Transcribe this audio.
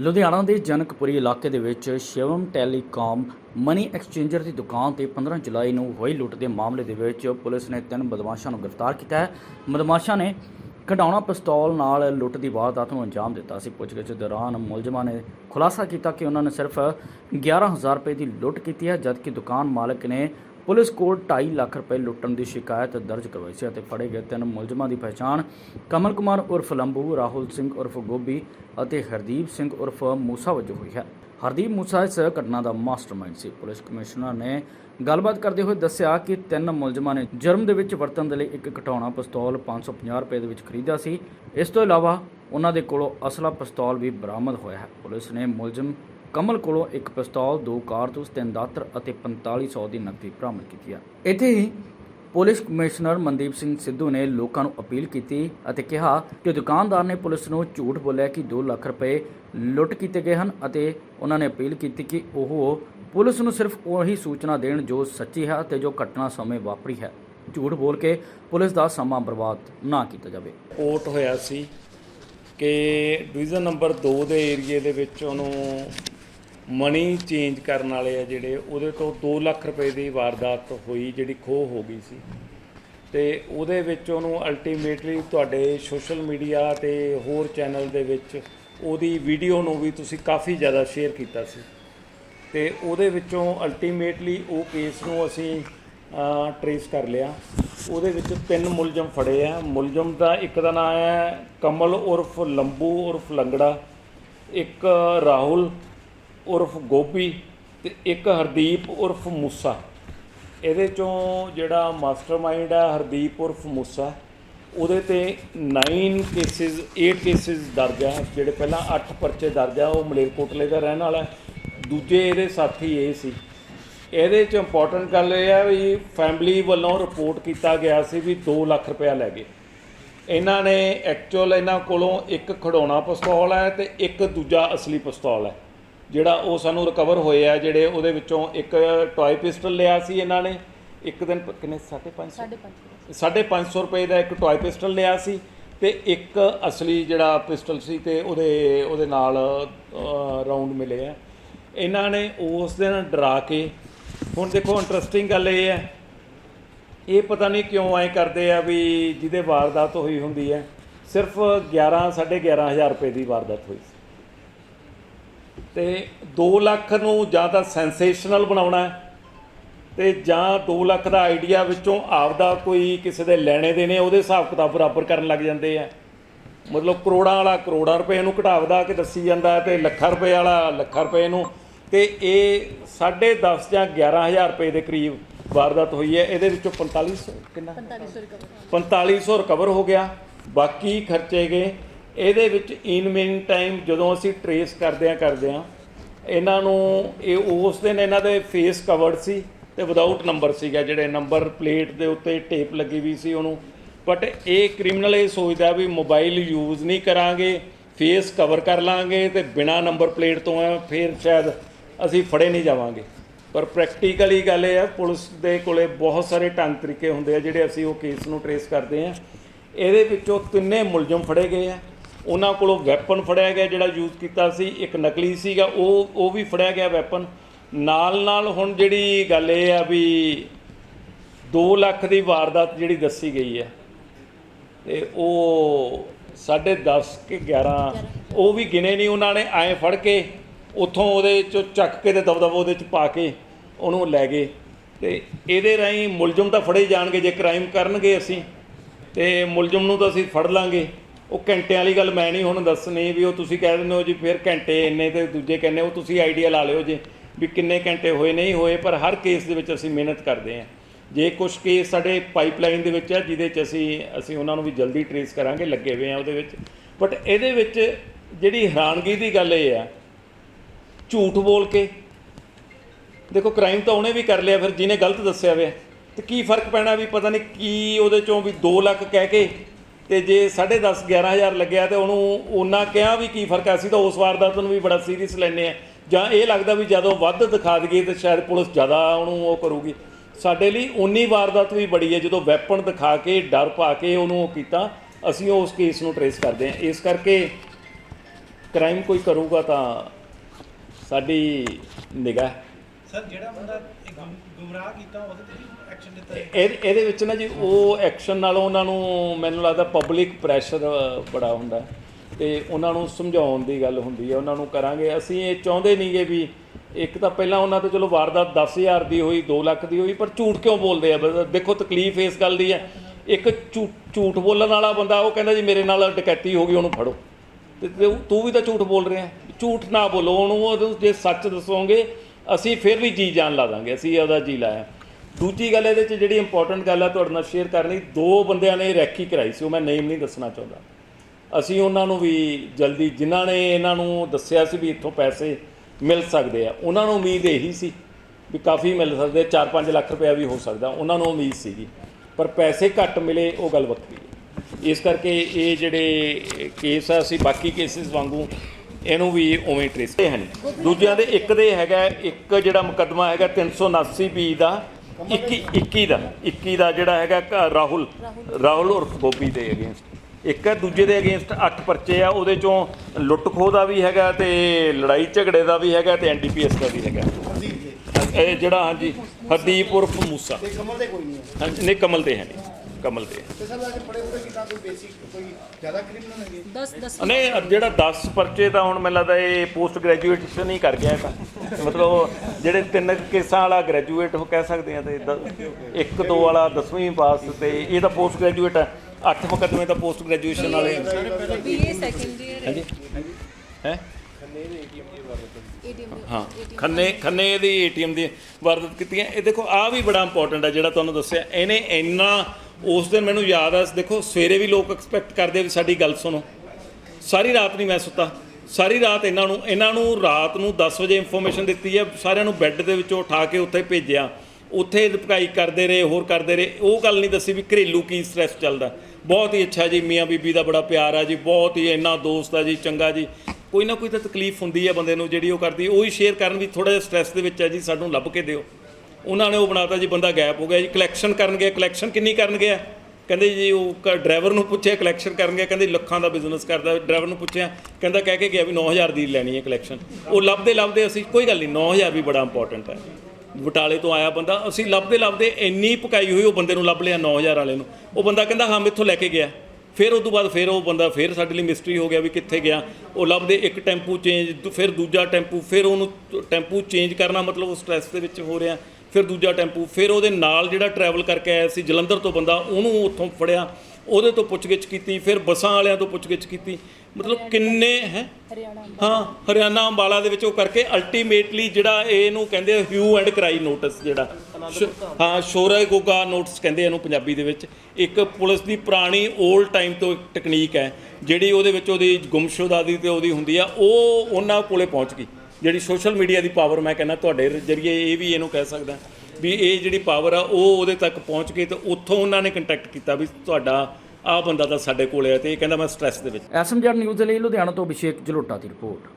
ਲੁਧਿਆਣਾ ਦੇ ਜਨਕਪੁਰੀ ਇਲਾਕੇ ਦੇ ਵਿੱਚ ਸ਼ਿਵਮ ਟੈਲੀਕਾਮ ਮਨੀ ਐਕਸਚੇਂਜਰ ਦੀ ਦੁਕਾਨ ਤੇ 15 ਜੁਲਾਈ ਨੂੰ ਹੋਈ ਲੁੱਟ ਦੇ ਮਾਮਲੇ ਦੇ ਵਿੱਚ ਪੁਲਿਸ ਨੇ ਤਿੰਨ ਬਦਮਾਸ਼ਾਂ ਨੂੰ ਗ੍ਰਿਫਤਾਰ ਕੀਤਾ ਹੈ। ਬਦਮਾਸ਼ਾਂ ਨੇ ਕਢਾਉਣਾ ਪਿਸਤੌਲ ਨਾਲ ਲੁੱਟ ਦੀ ਵਾਰਦਾਤ ਨੂੰ ਅੰਜਾਮ ਦਿੱਤਾ ਸੀ। ਪੁੱਛਗਿੱਛ ਦੌਰਾਨ ਮੁਲਜ਼ਮਾਂ ਨੇ ਖੁਲਾਸਾ ਕੀਤਾ ਕਿ ਉਹਨਾਂ ਨੇ ਸਿਰਫ 11000 ਰੁਪਏ ਦੀ ਲੁੱਟ ਕੀਤੀ ਹੈ, ਜਦਕਿ ਦੁਕਾਨ ਮਾਲਕ ਨੇ ਪੁਲਿਸ ਕੋਲ 2.5 ਲੱਖ ਰੁਪਏ ਲੁੱਟਣ ਦੀ ਸ਼ਿਕਾਇਤ ਦਰਜ ਕਰਵਾਈ ਸੀ ਅਤੇ ਫੜੇ ਗਏ ਤਿੰਨ ਮੁਲਜ਼ਮਾਂ ਦੀ ਪਛਾਣ ਕਮਲ ਕੁਮਾਰ ਉਰਫ ਲੰਬੂ, ਰਾਹੁਲ ਸਿੰਘ ਉਰਫ ਗੋਬੀ ਅਤੇ ਹਰਦੀਪ ਸਿੰਘ ਉਰਫ ਮੂਸਾ ਵਜੋਂ ਹੋਈ ਹੈ। ਹਰਦੀਪ ਮੂਸਾ ਇਸ ਘਟਨਾ ਦਾ ਮਾਸਟਰਮਾਈਂਡ ਸੀ। ਪੁਲਿਸ ਕਮਿਸ਼ਨਰ ਨੇ ਗੱਲਬਾਤ ਕਰਦੇ ਹੋਏ ਦੱਸਿਆ ਕਿ ਤਿੰਨ ਮੁਲਜ਼ਮਾਂ ਨੇ ਜਰਮ ਦੇ ਵਿੱਚ ਵਰਤਣ ਦੇ ਲਈ ਇੱਕ ਘਟਾਉਣਾ ਪਿਸਤੌਲ 550 ਰੁਪਏ ਦੇ ਵਿੱਚ ਖਰੀਦਿਆ ਸੀ। ਇਸ ਤੋਂ ਇਲਾਵਾ ਉਹਨਾਂ ਦੇ ਕੋਲੋਂ ਅਸਲਾ ਪਿਸਤੌਲ ਵੀ ਬਰਾਮਦ ਹੋਇਆ ਹੈ। ਪੁਲਿਸ ਨੇ ਮੁਲਜ਼ਮ ਕਮਲ ਕੋਲੋਂ ਇੱਕ ਪਿਸਤੌਲ, ਦੋ ਕਾਰਤੂਸ, ਤਿੰਨ ਦਾਤਰ ਅਤੇ 4500 ਦੀ ਨਕਦੀ ਬਰਾਮਦ ਕੀਤੀ ਹੈ ਇੱਥੇ ਹੀ ਪੁਲਿਸ ਕਮਿਸ਼ਨਰ ਮਨਦੀਪ ਸਿੰਘ ਸਿੱਧੂ ਨੇ ਲੋਕਾਂ ਨੂੰ ਅਪੀਲ ਕੀਤੀ ਅਤੇ ਕਿਹਾ ਕਿ ਦੁਕਾਨਦਾਰ ਨੇ ਪੁਲਿਸ ਨੂੰ ਝੂਠ ਬੋਲਿਆ ਕਿ 2 ਲੱਖ ਰੁਪਏ ਲੁੱਟ ਕੀਤੇ ਗਏ ਹਨ ਅਤੇ ਉਹਨਾਂ ਨੇ ਅਪੀਲ ਕੀਤੀ ਕਿ ਉਹ ਪੁਲਿਸ ਨੂੰ ਸਿਰਫ ਉਹੀ ਸੂਚਨਾ ਦੇਣ ਜੋ ਸੱਚੀ ਹੈ ਅਤੇ ਜੋ ਘਟਨਾ ਸਮੇਂ ਵਾਪਰੀ ਹੈ। ਝੂਠ ਬੋਲ ਕੇ ਪੁਲਿਸ ਦਾ ਸਮਾਂ ਬਰਬਾਦ ਨਾ ਕੀਤਾ ਜਾਵੇ। ਕੋਟ ਹੋਇਆ ਸੀ ਕਿ ਡਿਵੀਜ਼ਨ ਨੰਬਰ 2 ਦੇ ਏਰੀਏ ਦੇ ਵਿੱਚ ਉਹਨੂੰ ਮਨੀ ਚੇਂਜ ਕਰਨ ਵਾਲੇ ਆ ਜਿਹੜੇ, ਉਹਦੇ ਤੋਂ 2 ਲੱਖ ਰੁਪਏ ਦੀ ਵਾਰਦਾਤ ਹੋਈ, ਜਿਹੜੀ ਖੋਹ ਹੋ ਗਈ ਸੀ। ਤੇ ਉਹਦੇ ਵਿੱਚ ਉਹਨੂੰ ਅਲਟੀਮੇਟਲੀ ਤੁਹਾਡੇ ਸੋਸ਼ਲ ਮੀਡੀਆ ਤੇ ਹੋਰ ਚੈਨਲ ਦੇ ਵਿੱਚ ਉਹਦੀ ਵੀਡੀਓ ਨੂੰ ਵੀ ਤੁਸੀਂ ਕਾਫੀ ਜ਼ਿਆਦਾ ਸ਼ੇਅਰ ਕੀਤਾ ਸੀ। ਤੇ ਉਹਦੇ ਵਿੱਚੋਂ ਅਲਟੀਮੇਟਲੀ ਉਹ ਕੇਸ ਨੂੰ ਅਸੀਂ ਟਰੇਸ ਕਰ ਲਿਆ। ਉਹਦੇ ਵਿੱਚ ਤਿੰਨ ਮੁਲਜ਼ਮ ਫੜੇ ਆ। ਮੁਲਜ਼ਮ ਦਾ ਇੱਕ ਦਾ ਨਾਮ ਹੈ ਕਮਲ ਉਰਫ ਲੰਬੂ ਉਰਫ ਲੰਗੜਾ, ਇੱਕ ਰਾਹੁਲ ਉਰਫ ਗੋਪੀ ਤੇ ਇੱਕ ਹਰਦੀਪ ਉਰਫ ਮੂਸਾ। ਇਹਦੇ ਚੋਂ ਜਿਹੜਾ ਮਾਸਟਰਮਾਈਂਡ ਹੈ ਹਰਦੀਪ ਉਰਫ ਮੂਸਾ, ਉਹਦੇ ਤੇ 9 ਕੇਸਿਸ 8 ਕੇਸਿਸ ਦਰਜ ਆ, ਜਿਹੜੇ ਪਹਿਲਾਂ 8 ਪਰਚੇ ਦਰਜ ਆ, ਉਹ ਮਲੇਰਕੋਟਲੇ ਦਾ ਰਹਿਣ ਵਾਲਾ ਦੂਜੇ ਇਹਦੇ ਸਾਥੀ ਇਹ ਸੀ। ਇਹਦੇ ਚ ਇੰਪੋਰਟੈਂਟ ਗੱਲ ਇਹ ਹੈ ਵੀ ਫੈਮਿਲੀ ਵੱਲੋਂ ਰਿਪੋਰਟ ਕੀਤਾ ਗਿਆ ਸੀ ਵੀ 2 ਲੱਖ ਰੁਪਇਆ ਲੈ ਗਏ। ਇਹਨਾਂ ਨੇ ਐਕਚੁਅਲ ਇਹਨਾਂ ਕੋਲੋਂ ਇੱਕ ਖੜਾਉਣਾ ਪਿਸਤੌਲ ਹੈ ਤੇ ਇੱਕ ਦੂਜਾ ਅਸਲੀ ਪਿਸਤੌਲ ਹੈ ਜਿਹੜਾ ਉਹ ਸਾਨੂੰ ਰਿਕਵਰ ਹੋਏ ਆ ਜਿਹੜੇ ਉਹਦੇ ਵਿੱਚੋਂ ਇੱਕ ਟੌਏ ਪਿਸਟਲ ਲਿਆ ਸੀ ਇਹਨਾਂ ਨੇ ਇੱਕ ਦਿਨ ਪ- ਕਿੰਨੇ 550 550 ਰੁਪਏ ਦਾ ਇੱਕ ਟੌਏ ਪਿਸਟਲ ਲਿਆ ਸੀ ਤੇ ਇੱਕ ਅਸਲੀ ਜਿਹੜਾ ਪਿਸਟਲ ਸੀ ਤੇ ਉਹਦੇ ਉਹਦੇ ਨਾਲ ਰਾਉਂਡ ਮਿਲੇ ਆ। ਇਹਨਾਂ ਨੇ ਉਸ ਦਿਨ ਡਰਾ ਕੇ ਹੁਣ ਦੇਖੋ ਇੰਟਰਸਟਿੰਗ ਗੱਲ ਇਹ ਹੈ ਇਹ ਪਤਾ ਨਹੀਂ ਕਿਉਂ ਐ ਕਰਦੇ ਆ ਵੀ ਜਿਹਦੇ ਵਾਰਦਾਤ ਹੋਈ ਹੁੰਦੀ ਹੈ ਸਿਰਫ 11 11500 ਰੁਪਏ ਦੀ ਵਾਰਦਾਤ ਹੋਈ ਸੀ। ਤੇ 2 ਲੱਖ ਨੂੰ ਜਾਂ ਤਾਂ ਸੈਂਸੇਸ਼ਨਲ ਬਣਾਉਣਾ ਹੈ ਤੇ ਜਾਂ 2 ਲੱਖ ਦਾ ਆਈਡੀਆ ਵਿੱਚੋਂ ਆਪਦਾ ਕੋਈ ਕਿਸੇ ਦੇ ਲੈਣੇ ਦੇਣੇ ਉਹਦੇ ਹਿਸਾਬ ਕਿਤਾਬ ਬਰਾਬਰ ਕਰਨ ਲੱਗ ਜਾਂਦੇ ਆ। ਮਤਲਬ ਕਰੋੜਾਂ ਵਾਲਾ ਕਰੋੜਾਂ ਰੁਪਏ ਨੂੰ ਘਟਾਵਦਾ ਕਿ ਦੱਸੀ ਜਾਂਦਾ ਤੇ ਲੱਖਾਂ ਰੁਪਏ ਵਾਲਾ ਲੱਖਾਂ ਰੁਪਏ ਨੂੰ ਤੇ ਇਹ 10.5 ਜਾਂ 11000 ਰੁਪਏ ਦੇ ਕਰੀਬ ਵਾਰਦਾਤ ਹੋਈ ਹੈ। ਇਹਦੇ ਵਿੱਚੋਂ 4500 ਕਿੰਨਾ? 4500 ਰਿਕਵਰ ਹੋ ਗਿਆ। ਬਾਕੀ ਖਰਚੇ ਗਏ। ਇਹਦੇ ਵਿੱਚ ਇਨ ਮੇਨ ਟਾਈਮ ਜਦੋਂ ਅਸੀਂ ਟਰੇਸ ਕਰਦੇ ਆ ਕਰਦੇ ਆ ਇਹਨਾਂ ਨੂੰ ਇਹ ਉਸ ਦਿਨ ਇਹਨਾਂ ਦੇ ਫੇਸ ਕਵਰਡ ਸੀ ਤੇ ਵਿਦਆਊਟ ਨੰਬਰ ਸੀਗਾ, ਜਿਹੜੇ ਨੰਬਰ ਪਲੇਟ ਦੇ ਉੱਤੇ ਟੇਪ ਲੱਗੀ ਵੀ ਸੀ ਉਹਨੂੰ। ਬਟ ਇਹ ਕ੍ਰਿਮੀਨਲ ਇਹ ਸੋਚਦਾ ਵੀ ਮੋਬਾਈਲ ਯੂਜ਼ ਨਹੀਂ ਕਰਾਂਗੇ ਫੇਸ ਕਵਰ ਕਰ ਲਾਂਗੇ ਤੇ ਬਿਨਾ ਨੰਬਰ ਪਲੇਟ ਤੋਂ ਆ ਫਿਰ ਸ਼ਾਇਦ ਅਸੀਂ ਫੜੇ ਨਹੀਂ ਜਾਵਾਂਗੇ। ਪਰ ਪ੍ਰੈਕਟੀਕਲੀ ਗੱਲ ਇਹ ਹੈ ਪੁਲਿਸ ਦੇ ਕੋਲੇ ਬਹੁਤ ਸਾਰੇ ਢੰਗ ਤਰੀਕੇ ਹੁੰਦੇ ਆ ਜਿਹੜੇ ਅਸੀਂ ਉਹ ਕੇਸ ਨੂੰ ਟਰੇਸ ਕਰਦੇ ਆ ਇਹਦੇ ਵਿੱਚੋਂ ਤਿੰਨੇ ਮੁਲਜ਼ਮ ਫੜੇ ਗਏ ਆ। ਉਹਨਾਂ ਕੋਲੋਂ ਵੈਪਨ ਫੜਿਆ ਗਿਆ ਜਿਹੜਾ ਯੂਜ਼ ਕੀਤਾ ਸੀ, ਇੱਕ ਨਕਲੀ ਸੀਗਾ, ਉਹ ਉਹ ਵੀ ਫੜਿਆ ਗਿਆ ਵੈਪਨ ਨਾਲ ਨਾਲ ਹੁਣ ਜਿਹੜੀ ਗੱਲ ਇਹ ਆ ਵੀ 2 ਲੱਖ ਦੀ ਵਾਰਦਾਤ ਜਿਹੜੀ ਦੱਸੀ ਗਈ ਹੈ, ਤੇ ਉਹ 10:30 ਕਿ 11 ਉਹ ਵੀ ਗਿਣੇ ਨਹੀਂ ਉਹਨਾਂ ਨੇ, ਐਂ ਫੜ ਕੇ ਉੱਥੋਂ ਉਹਦੇ ਚੋਂ ਚੱਕ ਕੇ ਤੇ ਦਬਦਬਾ ਉਹਦੇ ਚ ਪਾ ਕੇ ਉਹਨੂੰ ਲੈ ਗਏ। ਤੇ ਇਹਦੇ ਰਾਹੀਂ ਮੁਲਜ਼ਮ ਤਾਂ ਫੜੇ ਜਾਣਗੇ, ਜੇ ਕ੍ਰਾਈਮ ਕਰਨਗੇ ਅਸੀਂ, ਤੇ ਮੁਲਜ਼ਮ ਨੂੰ ਤਾਂ ਅਸੀਂ ਫੜ ਲਾਂਗੇ। ਉਹ ਘੰਟਿਆਂ ਵਾਲੀ ਗੱਲ ਮੈਂ ਨਹੀਂ ਹੁਣ ਦੱਸਣੀ ਵੀ ਉਹ ਤੁਸੀਂ ਕਹਿ ਦਿੰਦੇ ਹੋ ਜੀ ਫਿਰ ਘੰਟੇ ਇੰਨੇ ਤੇ ਦੂਜੇ ਕਹਿੰਦੇ ਉਹ ਤੁਸੀਂ ਆਈਡੀਆ ਲਾ ਲਿਓ ਜੀ ਵੀ ਕਿੰਨੇ ਘੰਟੇ ਹੋਏ ਨਹੀਂ ਹੋਏ, ਪਰ ਹਰ ਕੇਸ ਦੇ ਵਿੱਚ ਅਸੀਂ ਮਿਹਨਤ ਕਰਦੇ ਹਾਂ। ਜੇ ਕੁਝ ਕੇਸ ਸਾਡੇ ਪਾਈਪਲਾਈਨ ਦੇ ਵਿੱਚ ਹੈ, ਜਿਹਦੇ 'ਚ ਅਸੀਂ ਅਸੀਂ ਉਹਨਾਂ ਨੂੰ ਵੀ ਜਲਦੀ ਟਰੇਸ ਕਰਾਂਗੇ, ਲੱਗੇ ਹੋਏ ਆ ਉਹਦੇ ਵਿੱਚ। ਬਟ ਇਹਦੇ ਵਿੱਚ ਜਿਹੜੀ ਹੈਰਾਨਗੀ ਦੀ ਗੱਲ ਇਹ ਆ ਝੂਠ ਬੋਲ ਕੇ। ਦੇਖੋ ਕ੍ਰਾਈਮ ਤਾਂ ਉਹਨੇ ਵੀ ਕਰ ਲਿਆ, ਫਿਰ ਜਿਹਨੇ ਗਲਤ ਦੱਸਿਆ ਵੇ ਤੇ ਕੀ ਫ਼ਰਕ ਪੈਣਾ ਵੀ ਪਤਾ ਨਹੀਂ ਕੀ ਉਹਦੇ ਚੋਂ ਵੀ 2 ਲੱਖ ਕਹਿ ਕੇ ਤੇ ਜੇ 10.5 11000 ਲੱਗਿਆ ਤੇ ਉਹਨੂੰ ਉਹਨਾਂ ਕਿਹਾ ਵੀ ਕੀ ਫ਼ਰਕ ਆ? ਸੀ ਤਾਂ ਉਸ ਵਾਰਦਾਤ ਨੂੰ ਵੀ ਬੜਾ ਸੀਰੀਅਸ ਲੈਨੇ ਆ ਜਾਂ ਇਹ ਲੱਗਦਾ ਵੀ ਜਦੋਂ ਵੱਧ ਦਿਖਾ ਦਈਏ ਤੇ ਸ਼ਾਇਦ ਪੁਲਿਸ ਜ਼ਿਆਦਾ ਉਹਨੂੰ ਉਹ ਕਰੂਗੀ। ਸਾਡੇ ਲਈ ਉਨੀ ਵਾਰਦਾਤ ਵੀ ਬੜੀ ਹੈ, ਜਦੋਂ ਵੈਪਨ ਦਿਖਾ ਕੇ, ਡਰ ਪਾ ਕੇ ਉਹਨੂੰ ਉਹ ਕੀਤਾ, ਅਸੀਂ ਉਸ ਕੇਸ ਨੂੰ ਟਰੇਸ ਕਰਦੇ ਹਾਂ। ਇਸ ਕਰਕੇ ਕ੍ਰਾਈਮ ਕੋਈ ਕਰੂਗਾ ਤਾਂ ਸਾਡੀ ਨਿਗਾਹ ਸਰ, ਜਿਹੜਾ ਬੰਦਾ ਇਹ ਗੁੰਮਰਾਹ ਕੀਤਾ ਉਹਦੇ ਤੇ ਵੀ ਐਕਸ਼ਨ ਲਿੱਤਾ ਇਹਦੇ ਵਿੱਚ ਨਾ ਜੀ, ਉਹ ਐਕਸ਼ਨ ਨਾਲੋਂ ਉਹਨਾਂ ਨੂੰ ਮੈਨੂੰ ਲੱਗਦਾ ਪਬਲਿਕ ਪ੍ਰੈਸ਼ਰ ਬੜਾ ਹੁੰਦਾ। ਤੇ ਉਹਨਾਂ ਨੂੰ ਸਮਝਾਉਣ ਦੀ ਗੱਲ ਹੁੰਦੀ ਹੈ, ਉਹਨਾਂ ਨੂੰ ਕਰਾਂਗੇ। ਅਸੀਂ ਇਹ ਚਾਹੁੰਦੇ ਨਹੀਂਗੇ ਵੀ ਇੱਕ ਤਾਂ ਪਹਿਲਾਂ ਉਹਨਾਂ ਤੇ ਚਲੋ ਵਾਰਦਾਤ 10000 ਦੀ ਹੋਈ 2 ਲੱਖ ਦੀ ਹੋਈ, ਪਰ ਝੂਠ ਕਿਉਂ ਬੋਲਦੇ ਆ? ਦੇਖੋ ਤਕਲੀਫ ਇਸ ਗੱਲ ਦੀ ਹੈ। ਇੱਕ ਝੂ- ਝੂਠ ਬੋਲਣ ਵਾਲਾ ਬੰਦਾ, ਉਹ ਕਹਿੰਦਾ ਜੀ, ਮੇਰੇ ਨਾਲ ਡਕੈਤੀ ਹੋ ਗਈ, ਉਹਨੂੰ ਫੜੋ। ਤੇ, ਤੂੰ- ਵੀ ਤਾਂ ਝੂਠ ਬੋਲ ਰਿਹਾ। ਝੂਠ ਨਾ ਬੋਲੋ, ਉਹਨੂੰ ਉਹਨੂੰ ਜੇ ਸੱਚ ਦੱਸੋਗੇ ਅਸੀਂ ਫਿਰ ਵੀ ਜੀ ਜਾਨ ਲਾ ਦਾਂਗੇ, ਅਸੀਂ ਉਹਦਾ ਜੀ ਲਾਇਆ। ਦੂਜੀ ਗੱਲ ਇਹਦੇ 'ਚ ਜਿਹੜੀ ਇੰਪੋਰਟੈਂਟ ਗੱਲ ਆ ਤੁਹਾਡੇ ਨਾਲ ਸ਼ੇਅਰ ਕਰਨੀ ਦੋ ਬੰਦਿਆਂ ਨੇ ਰੈਕੀ ਕਰਾਈ ਸੀ, ਉਹ ਮੈਂ ਨੇਮ ਨਹੀਂ ਦੱਸਣਾ ਚਾਹੁੰਦਾ। ਅਸੀਂ ਉਹਨਾਂ ਨੂੰ ਵੀ ਜਲਦੀ, ਜਿਨ੍ਹਾਂ ਨੇ ਇਹਨਾਂ ਨੂੰ ਦੱਸਿਆ ਸੀ ਵੀ ਇੱਥੋਂ ਪੈਸੇ ਮਿਲ ਸਕਦੇ ਆ, ਉਹਨਾਂ ਨੂੰ ਉਮੀਦ ਇਹੀ ਸੀ ਵੀ ਕਾਫੀ ਮਿਲ ਸਕਦੇ 4-5 ਲੱਖ ਰੁਪਇਆ ਵੀ ਹੋ ਸਕਦਾ, ਉਹਨਾਂ ਨੂੰ ਉਮੀਦ ਸੀਗੀ। ਪਰ ਪੈਸੇ ਘੱਟ ਮਿਲੇ, ਉਹ ਗੱਲ ਵੱਖਰੀ ਹੈ। ਇਸ ਕਰਕੇ ਇਹ ਜਿਹੜੇ ਕੇਸ ਆ, ਅਸੀਂ ਬਾਕੀ ਕੇਸਿਸ ਵਾਂਗੂ ਇਹਨੂੰ ਵੀ ਉਵੇਂ ਟ੍ਰੇਸ ਹਨ ਦੂਜਿਆਂ ਦੇ ਇੱਕ ਦੇ ਹੈਗਾ ਇੱਕ ਜਿਹੜਾ ਮੁਕੱਦਮਾ ਹੈਗਾ 379 ਬੀ ਦਾ 21 21 ਦਾ 21 ਦਾ ਜਿਹੜਾ ਹੈਗਾ ਰਾਹੁਲ ਰਾਹੁਲ ਉਰਫ ਗੋਪੀ ਦੇ ਅਗੇਂਸਟ ਇੱਕ ਹੈ ਦੂਜੇ ਦੇ ਅਗੇਂਸਟ 8 ਪਰਚੇ ਆ ਉਹਦੇ ਚੋਂ ਲੁੱਟ ਖੋਹ ਦਾ ਵੀ ਹੈਗਾ ਤੇ ਲੜਾਈ ਝਗੜੇ ਦਾ ਵੀ ਹੈਗਾ ਤੇ ਐਨਡੀਪੀਐਸ ਦਾ ਵੀ ਹੈਗਾ। ਇਹ ਜਿਹੜਾ ਹਾਂਜੀ ਹਰਦੀਪ ਉਰਫ ਮੂਸਾ। ਤੇ ਕਮਲ ਦੇ ਕੋਈ ਨਹੀਂ ਨਹੀਂ ਕਮਲ ਤੇ ਹੈ ਨਹੀਂ ਕਮਲ ਤੇ ਹੈ। ਤੇ ਸਰ ਅਗਰ ਪੜੇ ਹੋਏ ਕਿ ਤਾਂ ਕੋਈ ਬੇਸਿਕ ਕੋਈ ਜ਼ਿਆਦਾ ਕ੍ਰਿਮੀਨਲ ਹੈਗੇ? 10 10 ਨਹੀਂ ਜਿਹੜਾ 10 ਪਰਚੇ ਤਾਂ ਹੁਣ ਮੈਨੂੰ ਲੱਗਦਾ ਇਹ ਪੋਸਟ ਗ੍ਰੈਜੂਏਸ਼ਨ ਹੀ ਕਰ ਗਿਆ ਇਹ ਤਾਂ ਮਤਲਬ ਜਿਹੜੇ ਤਿੰਨ ਕੇਸਾਂ ਵਾਲਾ ਗ੍ਰੈਜੂਏਟ ਉਹ ਕਹਿ ਸਕਦੇ ਆ ਤੇ ਦ- ਇੱਕ ਦੋ ਵਾਲਾ 10ਵੀਂ ਪਾਸ ਤੇ ਇਹ ਤਾਂ ਪੋਸਟ ਗ੍ਰੈਜੂਏਟ ਹੈ ਅੱਠ ਮੁਕੱਦਮੇ ਤਾਂ ਪੋਸਟ ਗ੍ਰੈਜੂਏਸ਼ਨ ਵਾਲੇ ਬੀਏ ਸੈਕੰਡ ਇਅਰ ਹਾਂਜੀ। ਹੈ? ਏਟੀਐਮ ਹਾਂ। ਖੰਨੇ ਖੰਨੇ ਦੀ ਏਟੀਐਮ ਦੀ ਵਾਰਦਾਤ ਕੀਤੀਆਂ ਇਹ ਦੇਖੋ ਆ ਵੀ ਬੜਾ ਇੰਪੋਰਟੈਂਟ ਹੈ ਜਿਹੜਾ ਤੁਹਾਨੂੰ ਦੱਸਿਆ। ਇਹਨੇ ਇੰਨਾ ਉਸ ਦਿਨ ਮੈਨੂੰ ਯਾਦ ਆ, ਦੇਖੋ, ਸਵੇਰੇ ਵੀ ਲੋਕ ਐਕਸਪੈਕਟ ਕਰਦੇ ਵੀ ਸਾਡੀ ਗੱਲ ਸੁਣੋ। ਸਾਰੀ ਰਾਤ ਨਹੀਂ ਮੈਂ ਸੁੱਤਾ। ਸਾਰੀ ਰਾਤ ਇਹਨਾਂ ਨੂੰ ਇਹਨਾਂ ਨੂੰ ਰਾਤ ਨੂੰ 10 ਵਜੇ ਇਨਫੋਰਮੇਸ਼ਨ ਦਿੱਤੀ ਹੈ ਸਾਰਿਆਂ ਨੂੰ ਬੈੱਡ ਦੇ ਵਿੱਚੋਂ ਉਠਾ ਕੇ ਉੱਥੇ ਭੇਜਿਆ। ਉੱਥੇ ਭਕਾਈ ਕਰਦੇ ਰਹੇ, ਹੋਰ ਕਰਦੇ ਰਹੇ। ਉਹ ਗੱਲ ਨਹੀਂ ਦੱਸੀ ਵੀ ਘਰੇਲੂ ਕੀ ਸਟ੍ਰੈਸ ਚੱਲਦਾ। ਬਹੁਤ ਹੀ ਅੱਛਾ ਜੀ, ਮੀਆਂ ਬੀਬੀ ਦਾ ਬੜਾ ਪਿਆਰ ਆ ਜੀ, ਬਹੁਤ ਹੀ ਇੰਨਾ ਦੋਸਤ ਆ ਜੀ, ਚੰਗਾ ਜੀ। ਕੋਈ ਨਾ ਕੋਈ ਤਾਂ ਤਕਲੀਫ ਹੁੰਦੀ ਹੈ ਬੰਦੇ ਨੂੰ ਜਿਹੜੀ ਉਹ ਕਰਦੀ, ਉਹ ਹੀ ਸ਼ੇਅਰ ਕਰਨ ਵੀ ਥੋੜਾ ਜਿਹਾ ਸਟ੍ਰੈਸ ਦੇ ਵਿੱਚ ਆ ਜੀ, ਸਾਨੂੰ ਲੱਭ ਕੇ ਦਿਓ। ਉਹਨਾਂ ਨੇ ਉਹ ਬਣਾਤਾ ਜੀ, ਬੰਦਾ ਗਾਇਬ ਹੋ ਗਿਆ ਜੀ। ਕਲੈਕਸ਼ਨ ਕਰਨ ਗਿਆ ਕਲੈਕਸ਼ਨ ਕਿੰਨੀ ਕਰਨ ਗਿਆ ਕਹਿੰਦੇ ਜੀ, ਉਹ ਡਰਾਈਵਰ ਨੂੰ ਪੁੱਛਿਆ ਕਲੈਕਸ਼ਨ ਕਰਨ ਗਿਆ ਕਹਿੰਦੇ ਲੱਖਾਂ ਦਾ ਬਿਜ਼ਨਸ ਕਰਦਾ ਡਰਾਈਵਰ ਨੂੰ ਪੁੱਛਿਆ, ਕਹਿੰਦਾ ਕਹਿ ਕੇ ਗਿਆ ਵੀ 9000 ਦੀ ਲੈਣੀ ਹੈ ਕਲੈਕਸ਼ਨ ਉਹ ਲੱਭਦੇ ਲੱਭਦੇ ਅਸੀਂ, ਕੋਈ ਗੱਲ ਨਹੀਂ 9000 ਵੀ ਬੜਾ ਇੰਪੋਰਟੈਂਟ ਹੈ। ਬਟਾਲੇ ਤੋਂ ਆਇਆ ਬੰਦਾ, ਅਸੀਂ ਲੱਭਦੇ ਲੱਭਦੇ ਇੰਨੀ ਪਕਾਈ ਹੋਈ, ਉਹ ਬੰਦੇ ਨੂੰ ਲੱਭ ਲਿਆ 9000 ਵਾਲੇ ਨੂੰ। ਉਹ ਬੰਦਾ ਕਹਿੰਦਾ, ਹਾਂ, ਮੈਥੋਂ ਲੈ ਕੇ ਗਿਆ। ਫਿਰ ਉਸ ਤੋਂ ਬਾਅਦ ਫਿਰ ਉਹ ਬੰਦਾ ਫਿਰ ਸਾਡੇ ਲਈ ਮਿਸਟਰੀ ਹੋ ਗਿਆ ਵੀ ਕਿੱਥੇ ਗਿਆ। ਉਹ ਲੱਭਦੇ ਇੱਕ ਟੈਂਪੂ ਚੇਂਜ ਫਿਰ ਦੂਜਾ ਟੈਂਪੂ, ਫਿਰ ਉਹਨੂੰ ਟੈਂਪੂ ਚੇਂਜ ਕਰਨਾ ਮਤਲਬ ਉਹ ਸਟ੍ਰੈਸ ਦੇ ਵਿੱਚ ਹੋ ਰਿਹਾ। ਫਿਰ ਦੂਜਾ ਟੈਂਪੂ ਫਿਰ ਉਹਦੇ ਨਾਲ ਜਿਹੜਾ ਟਰੈਵਲ ਕਰਕੇ ਆਇਆ ਸੀ ਜਲੰਧਰ ਤੋਂ ਬੰਦਾ ਉਹਨੂੰ ਉੱਥੋਂ ਫੜਿਆ ਉਹਦੇ ਤੋਂ ਪੁੱਛਗਿੱਛ ਕੀਤੀ ਫਿਰ ਬੱਸਾਂ ਵਾਲਿਆਂ ਤੋਂ ਪੁੱਛਗਿੱਛ ਕੀਤੀ। ਮਤਲਬ ਕਿੰਨੇ ਹੈ? ਹਰਿਆਣਾ ਹਾਂ ਹਰਿਆਣਾ ਅੰਬਾਲਾ ਦੇ ਵਿੱਚ ਉਹ ਕਰਕੇ ਅਲਟੀਮੇਟਲੀ ਜਿਹੜਾ ਇਹਨੂੰ ਕਹਿੰਦੇ ਹਿਊ ਐਂਡ ਕਰਾਈ ਨੋਟਿਸ ਜਿਹੜਾ। ਸ਼- ਹਾਂ ਸ਼ੋਰਾ ਗੋਗਾ ਨੋਟਿਸ ਕਹਿੰਦੇ ਇਹਨੂੰ ਪੰਜਾਬੀ ਦੇ ਵਿੱਚ। ਇੱਕ ਪੁਲਿਸ ਦੀ ਪੁਰਾਣੀ 올ਡ ਟਾਈਮ ਤੋਂ ਇੱਕ ਟੈਕਨੀਕ ਹੈ ਜਿਹੜੀ ਉਹਦੇ ਵਿੱਚ ਉਹਦੀ ਗੁੰਮਸ਼ੁਦਾ ਦੀ ਤੇ ਉਹਦੀ ਹੁੰਦੀ ਆ ਉਹ ਉਹਨਾਂ ਕੋਲੇ ਪਹੁੰਚ ਗਈ। ਜਿਹੜੀ ਸੋਸ਼ਲ ਮੀਡੀਆ ਦੀ ਪਾਵਰ ਮੈਂ ਕਹਿੰਦਾ ਤੁਹਾਡੇ ਜਰੀਏ ਇਹ ਵੀ ਇਹਨੂੰ ਕਹਿ ਸਕਦਾ ਵੀ ਇਹ ਜਿਹੜੀ ਪਾਵਰ ਆ ਉਹ ਉਹਦੇ ਤੱਕ ਪਹੁੰਚ ਗਈ ਤੇ ਉੱਥੋਂ ਉਹਨਾਂ ਨੇ ਕੰਟੈਕਟ ਕੀਤਾ ਵੀ ਤੁਹਾਡਾ ਆਹ ਬੰਦਾ ਤਾਂ ਸਾਡੇ ਕੋਲੇ ਆ ਤੇ ਇਹ ਕਹਿੰਦਾ ਮੈਂ ਸਟ੍ਰੈਸ ਦੇ ਵਿੱਚ। ਐਸਐਮਜੈਡ ਨਿਊਜ਼ ਦੇ ਲਈ ਲੁਧਿਆਣਾ ਤੋਂ ਅਭਿਸ਼ੇਕ ਜਲੋਟਾ ਦੀ ਰਿਪੋਰਟ।